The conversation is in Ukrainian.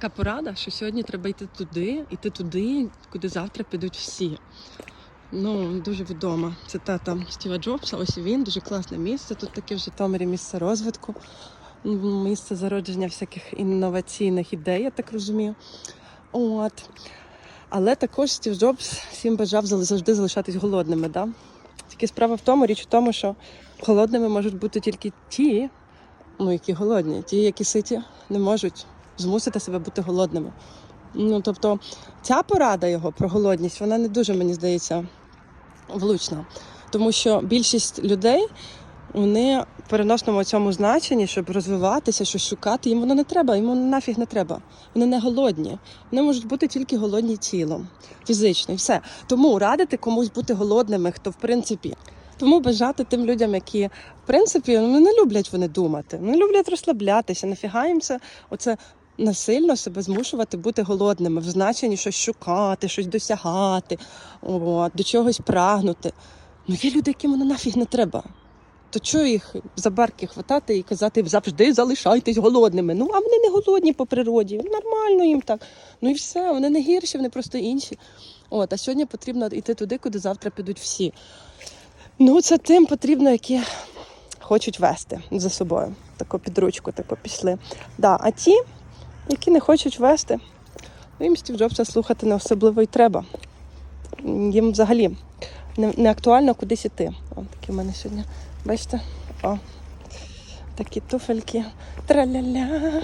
така порада, що сьогодні треба йти туди, йти туди, куди завтра підуть всі. Ну, дуже відома цитата Стіва Джобса. Ось він, дуже класне місце. Тут таке в Житомирі місце розвитку, місце зародження всяких інноваційних ідей, я так розумію. От. Але також Стів Джобс всім бажав завжди залишатись голодними. Да? Тільки справа в тому, річ у тому, що голодними можуть бути тільки ті, ну, які голодні, ті, які ситі, не можуть змусити себе бути голодними. Ну, тобто, ця порада його про голодність, вона не дуже, мені здається, влучна. Тому що більшість людей вони в переносному цьому значенні, щоб розвиватися, щось шукати, їм воно не треба, їм воно нафіг не треба. Вони не голодні. Вони можуть бути тільки голодні тілом, фізично, і все. Тому радити комусь бути голодними, хто в принципі. Тому бажати тим людям, які в принципі ну, не люблять вони думати, не люблять розслаблятися, нафіга їм це оце насильно себе змушувати бути голодними, в значенні щось шукати, щось досягати, от, до чогось прагнути. Ну є люди, яким воно нафіг не треба. То чого їх за барки хватати і казати завжди залишайтесь голодними? Ну, а вони не голодні по природі, нормально їм так. Ну і все, вони не гірші, вони просто інші. От, а сьогодні потрібно йти туди, куди завтра підуть всі. Ну, це тим потрібно, які хочуть вести за собою. Таку під ручку таку пішли. Да, а ті, які не хочуть вести, ну, їм Стів Джобса слухати не особливо й треба. Їм взагалі не, не актуально кудись іти. О, такі в мене сьогодні, бачите? О, такі туфельки. Траля-ля.